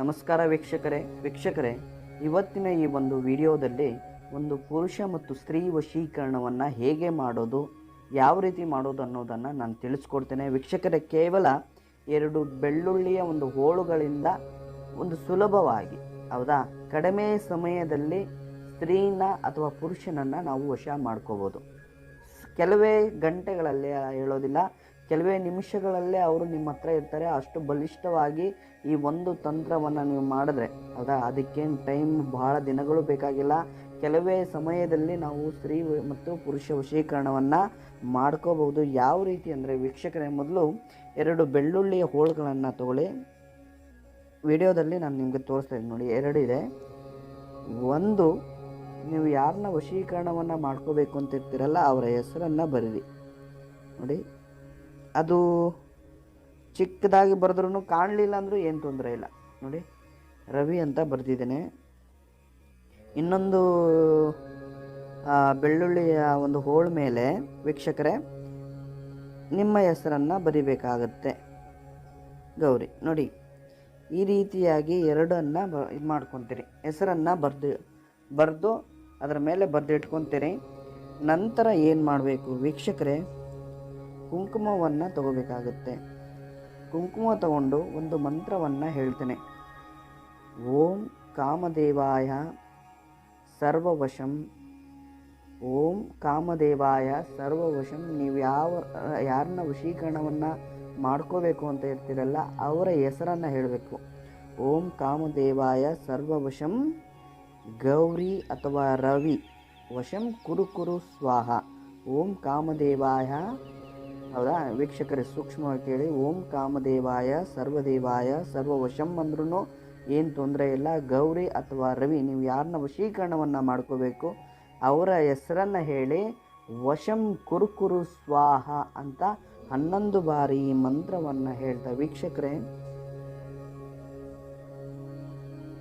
ನಮಸ್ಕಾರ ವೀಕ್ಷಕರೇ ವೀಕ್ಷಕರೇ, ಇವತ್ತಿನ ಈ ಒಂದು ವಿಡಿಯೋದಲ್ಲಿ ಒಂದು ಪುರುಷ ಮತ್ತು ಸ್ತ್ರೀ ವಶೀಕರಣವನ್ನು ಹೇಗೆ ಮಾಡೋದು, ಯಾವ ರೀತಿ ಮಾಡೋದು ಅನ್ನೋದನ್ನು ನಾನು ತಿಳಿಸ್ಕೊಡ್ತೇನೆ. ವೀಕ್ಷಕರೇ, ಕೇವಲ ಎರಡು ಬೆಳ್ಳುಳ್ಳಿಯ ಒಂದು ಹೋಳುಗಳಿಂದ ಒಂದು ಸುಲಭವಾಗಿ, ಹೌದಾ? ಕಡಿಮೆ ಸಮಯದಲ್ಲಿ ಸ್ತ್ರೀನ ಅಥವಾ ಪುರುಷನನ್ನು ನಾವು ವಶ ಮಾಡ್ಕೋಬೋದು. ಕೆಲವೇ ಗಂಟೆಗಳಲ್ಲಿ ಹೇಳೋದಿಲ್ಲ ಕೆಲವೇ ನಿಮಿಷಗಳಲ್ಲೇ ಅವರು ನಿಮ್ಮ ಹತ್ರ ಇರ್ತಾರೆ. ಅಷ್ಟು ಬಲಿಷ್ಠವಾಗಿ ಈ ಒಂದು ತಂತ್ರವನ್ನು ನೀವು ಮಾಡಿದ್ರೆ ಹೌದಾ ಅದಕ್ಕೇನು ಟೈಮ್ ಬಹಳ ದಿನಗಳು ಬೇಕಾಗಿಲ್ಲ. ಕೆಲವೇ ಸಮಯದಲ್ಲಿ ನಾವು ಸ್ತ್ರೀ ಮತ್ತು ಪುರುಷ ವಶೀಕರಣವನ್ನು ಮಾಡ್ಕೋಬಹುದು. ಯಾವ ರೀತಿ ಅಂದರೆ ವೀಕ್ಷಕರೇ, ಮೊದಲು ಎರಡು ಬೆಳ್ಳುಳ್ಳಿಯ ಹೋಳುಗಳನ್ನು ತಗೊಳ್ಳಿ. ವಿಡಿಯೋದಲ್ಲಿ ನಾನು ನಿಮಗೆ ತೋರಿಸ್ತಾ ಇದ್ದೀನಿ ನೋಡಿ ಎರಡಿದೆ ಒಂದು, ನೀವು ಯಾರನ್ನ ವಶೀಕರಣವನ್ನು ಮಾಡ್ಕೋಬೇಕು ಅಂತ ಇರ್ತೀರಲ್ಲ, ಅವರ ಹೆಸರನ್ನು ಬರೀರಿ. ನೋಡಿ. ಅದು ಚಿಕ್ಕದಾಗಿ ಬರೆದ್ರೂ ಕಾಣಲಿಲ್ಲ ಅಂದರೂ ಏನು ತೊಂದರೆ ಇಲ್ಲ. ನೋಡಿ, ರವಿ ಅಂತ ಬರೆದಿದ್ದೇನೆ. ಇನ್ನೊಂದು ಬೆಳ್ಳುಳ್ಳಿಯ ಒಂದು ಹೋಳ ಮೇಲೆ, ವೀಕ್ಷಕರೇ, ನಿಮ್ಮ ಹೆಸರನ್ನು ಬರಿಬೇಕಾಗತ್ತೆ. ಗೌರಿ, ನೋಡಿ, ಈ ರೀತಿಯಾಗಿ ಎರಡನ್ನು ಬ, ಇದು ಮಾಡ್ಕೊತೀರಿ. ಹೆಸರನ್ನು ಬರೆದು ಬರೆದು ಅದರ ಮೇಲೆ ಬರೆದಿಟ್ಕೊತೀರಿ. ನಂತರ ಏನು ಮಾಡಬೇಕು ವೀಕ್ಷಕರೇ ಕುಂಕುಮವನ್ನು ತಗೋಬೇಕಾಗುತ್ತೆ. ಕುಂಕುಮ ತಗೊಂಡು ಒಂದು ಮಂತ್ರವನ್ನು ಹೇಳ್ತೇನೆ. ಓಂ ಕಾಮದೇವಾಯ ಸರ್ವವಶಂ. ಓಂ ಕಾಮದೇವಾಯ ಸರ್ವವಶಂ. ನೀವು ಯಾವ, ಯಾರನ್ನ ವಶೀಕರಣವನ್ನು ಮಾಡ್ಕೋಬೇಕು ಅಂತ ಇರ್ತೀರಲ್ಲ ಅವರ ಹೆಸರನ್ನು ಹೇಳಬೇಕು. ಓಂ ಕಾಮದೇವಾಯ ಸರ್ವವಶಂ. ಗೌರಿ ಅಥವಾ ರವಿ. ವಶಂ ಕುರುಕುರು ಕುರು ಸ್ವಾಹ. ಓಂ ಕಾಮದೇವಾಯ ಹೌದಾ? ವೀಕ್ಷಕರೇ, ಸೂಕ್ಷ್ಮವಾಗಿ ಕೇಳಿ, ಓಂ ಕಾಮದೇವಾಯ, ಸರ್ವದೇವಾಯ, ಸರ್ವವಶಂ ಅಂದ್ರೂ ಏನು ತೊಂದರೆ ಇಲ್ಲ. ಗೌರಿ ಅಥವಾ ರವಿ, ನೀವು ಯಾರನ್ನ ವಶೀಕರಣವನ್ನು ಮಾಡ್ಕೋಬೇಕು, ಅವರ ಹೆಸರನ್ನು ಹೇಳಿ, ವಶಂ ಕುರುಕುರು ಸ್ವಾಹ ಅಂತ ಹನ್ನೊಂದು ಬಾರಿ ಮಂತ್ರವನ್ನು ಹೇಳ್ತಾ ವೀಕ್ಷಕರೇ.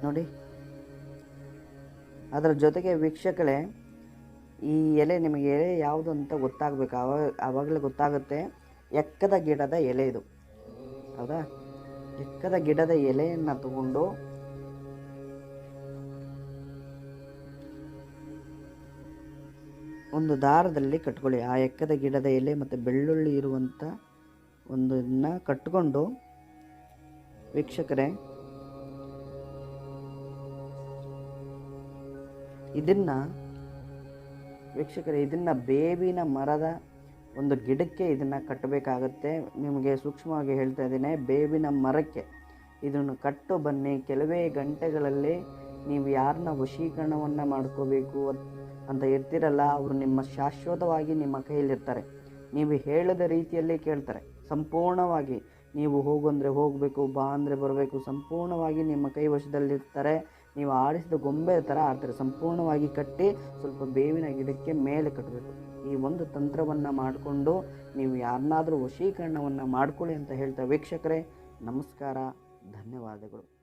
ನೋಡಿ, ಅದರ ಜೊತೆಗೆ ವೀಕ್ಷಕರೇ ಈ ಎಲೆ ನಿಮಗೆ ಎಲೆ ಯಾವುದು ಅಂತ ಗೊತ್ತಾಗಬೇಕು. ಆವಾಗ ಆವಾಗಲೇ ಗೊತ್ತಾಗುತ್ತೆ. ಎಕ್ಕದ ಗಿಡದ ಎಲೆ ಇದು. ಹೌದಾ? ಎಕ್ಕದ ಗಿಡದ ಎಲೆಯನ್ನು ತಗೊಂಡು ಒಂದು ದಾರದಲ್ಲಿ ಕಟ್ಕೊಳ್ಳಿ. ಆ ಎಕ್ಕದ ಗಿಡದ ಎಲೆ ಮತ್ತು ಬೆಳ್ಳುಳ್ಳಿ ಇರುವಂಥ ಒಂದು ಇದನ್ನ ಕಟ್ಕೊಂಡು ವೀಕ್ಷಕರೇ, ಇದನ್ನು ವೀಕ್ಷಕರೇ, ಇದನ್ನು ಬೇವಿನ ಮರದ ಒಂದು ಗಿಡಕ್ಕೆ ಇದನ್ನು ಕಟ್ಟಬೇಕಾಗತ್ತೆ. ನಿಮಗೆ ಸೂಕ್ಷ್ಮವಾಗಿ ಹೇಳ್ತಾ ಇದ್ದೀನಿ, ಬೇವಿನ ಮರಕ್ಕೆ ಇದನ್ನು ಕಟ್ಟು ಬನ್ನಿ. ಕೆಲವೇ ಗಂಟೆಗಳಲ್ಲಿ ನೀವು ಯಾರನ್ನ ವಶೀಕರಣವನ್ನು ಮಾಡ್ಕೋಬೇಕು ಅತ್- ಇರ್ತಿರಲ್ಲ, ಅವರು ನಿಮ್ಮ ಶಾಶ್ವತವಾಗಿ ನಿಮ್ಮ ಕೈಯಲ್ಲಿರ್ತಾರೆ. ನೀವು ಹೇಳಿದ ರೀತಿಯಲ್ಲೇ ಕೇಳ್ತಾರೆ. ಸಂಪೂರ್ಣವಾಗಿ ನೀವು ಹೋಗು ಅಂದರೆ ಹೋಗಬೇಕು, ಬಾ ಅಂದರೆ ಬರಬೇಕು, ಸಂಪೂರ್ಣವಾಗಿ ನಿಮ್ಮ ಕೈ ವಶದಲ್ಲಿರ್ತಾರೆ ನೀವು ಆಡಿಸಿದ ಗೊಂಬೆ ಥರ ಆಡ್ತಾರೆ ಸಂಪೂರ್ಣವಾಗಿ ಕಟ್ಟಿ ಸ್ವಲ್ಪ ಬೇವಿನ ಗಿಡಕ್ಕೆ ಮೇಲೆ ಕಟ್ಟಬೇಕು ಈ ಒಂದು ತಂತ್ರವನ್ನು ಮಾಡಿಕೊಂಡು ನೀವು ಯಾರನ್ನಾದರೂ ವಶೀಕರಣವನ್ನು ಮಾಡಿಕೊಳ್ಳಿ ಅಂತ ಹೇಳ್ತಾ ವೀಕ್ಷಕರೇ, ನಮಸ್ಕಾರ, ಧನ್ಯವಾದಗಳು.